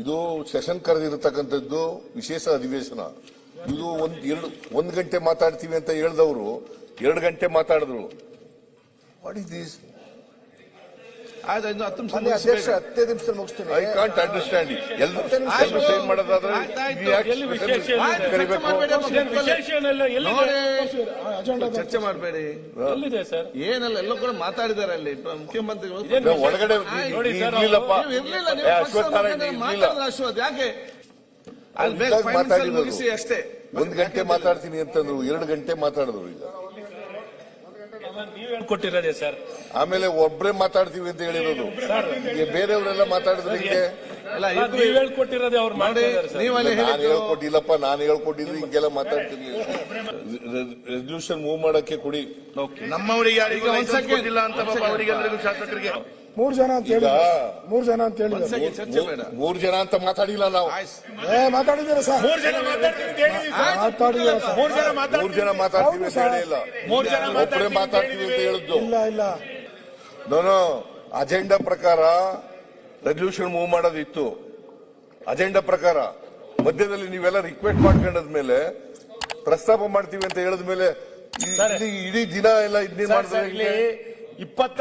ಇದು ಸೆಷನ್ ಕರೆದಿರತಕ್ಕಂಥದ್ದು ವಿಶೇಷ ಅಧಿವೇಶನ. ಇದು ಒಂದ್ ಎರಡು, ಒಂದ್ ಗಂಟೆ ಮಾತಾಡ್ತೀವಿ ಅಂತ ಹೇಳ್ದವರು, ಎರಡು ಗಂಟೆ ಮಾತಾಡಿದ್ರು. ವಾಟ್ ಇಸ್ ದಿಸ್ ಆಯ್ತು ಇನ್ನು ಹತ್ತು ನಿಮಿಷ. ಹತ್ತೇ ನಿಮಿಷದಲ್ಲಿ ಮುಗಿಸ್ತೀನಿ. ಐ ಕಾಂಟ್ ಅಂಡರ್ಸ್ಟ್ಯಾಂಡ್ ಎಲ್ಲರೂ. ಎಲ್ರು ಮಾಡೋದಾದ್ರೆ ಚರ್ಚೆ ಕರಿಬೇಕು ಮಾಡ್ಬೇಡಿ ಏನಿಲ್ಲ ಎಲ್ಲ ಕೂಡ ಮಾತಾಡಿದ್ದಾರೆ ಅಲ್ಲಿ. ಮುಖ್ಯಮಂತ್ರಿಗಳು ಒಳಗಡೆ ಅಶ್ವಥ್ ಯಾಕೆ? ಮಾತಾಡಿದ್ರು. ಅಷ್ಟೇ. ಒಂದ್ ಗಂಟೆ ಮಾತಾಡ್ತೀನಿ ಅಂತಂದ್ರು ಎರಡು ಗಂಟೆ ಮಾತಾಡಿದ್ರು ಈಗ. ನೀವ್ ಹೇಳ್ಕೊಟ್ಟಿರೋದೇ ಸರ್. ಆಮೇಲೆ ಒಬ್ರೇ ಮಾತಾಡ್ತೀವಿ ಅಂತ ಹೇಳಿರೋದು. ಈಗ ಬೇರೆಯವರೆಲ್ಲ ಮಾತಾಡಿದ್ರೆ ಹಿಂಗೆ ನೀವ್ ಹೇಳ್ಕೊಟ್ಟಿರೋದೇ ಅವ್ರು ನೋಡಿ ಮಾಡ್ತಿದ್ದಾರೆ ಸರ್. ನೀವು ಅಲ್ಲಿ ನಾನು ಹೇಳಿದ್ದು ಹೇಳ್ಕೊಟ್ಟಿಲ್ಲಪ್ಪ ನಾನು ಹೇಳ್ಕೊಟ್ಟಿದ್ರೆ ಹಿಂಗೆಲ್ಲ ಮಾತಾಡ್ತೀನಿ. ರೆಸಲ್ಯೂಷನ್ ಮೂವ್ ಮಾಡಕ್ಕೆ ಕೊಡಿ. ನಮ್ಮವರಿಗೆ ಯಾರಿಗೂ ಲೈಸೆನ್ಸ್ ಕೊಟ್ಟಿಲ್ಲ ಅಂತ ಪಾಪ ಅವರಿಗೆಲ್ಲರಿಗೂ ಶಾಸಕರಿಗೆ. ಮೂರ್ ಜನ ಅಂತ ಹೇಳಿ ಮೂರ್ ಜನ ಅಂತ ಹೇಳಿ ಮೂರ್ ಜನ ಅಂತ ಮಾತಾಡಿಲ್ಲ ನಾವು. ಏ ಮಾತಾಡಿದ್ದೀರಾ ಸರ್? ಮೂರ್ ಜನ. ಮಾತಾಡಿದ್ದೀರಾ ಸರ್? ಮೂರ್ ಜನ ಮೂರ್ ಜನ ಮಾತಾಡ್ತೀವಿ ಅಂತ ಹೇಳಿಲ್ಲ. ಮೂರು ಜನ ಒಬ್ಬರೇ ಮಾತಾಡ್ತೀವಿ ಅಂತ ಹೇಳಿದ್ದು. ಇಲ್ಲ ಇಲ್ಲ. ನಾನು ಅಜೆಂಡಾ ಪ್ರಕಾರ ರೆಸಲ್ಯೂಷನ್ ಮೂವ್ ಮಾಡೋದಿತ್ತು. ಅಜೆಂಡಾ ಪ್ರಕಾರ. ಮಧ್ಯದಲ್ಲಿ ನೀವೆಲ್ಲ ರಿಕ್ವೆಸ್ಟ್ ಮಾಡ್ಕೊಂಡದ್ಮೇಲೆ ಪ್ರಸ್ತಾಪ ಮಾಡ್ತೀವಿ ಅಂತ ಹೇಳಿದ್ಮೇಲೆ. ಇಡೀ- ಇಡೀ ದಿನ ಎಲ್ಲ ಇದನ್ನೇ ಮಾಡ್ತಾರೆ ಮಾಡಿದ್ರೆ? ಇಪ್ಪತ್ತ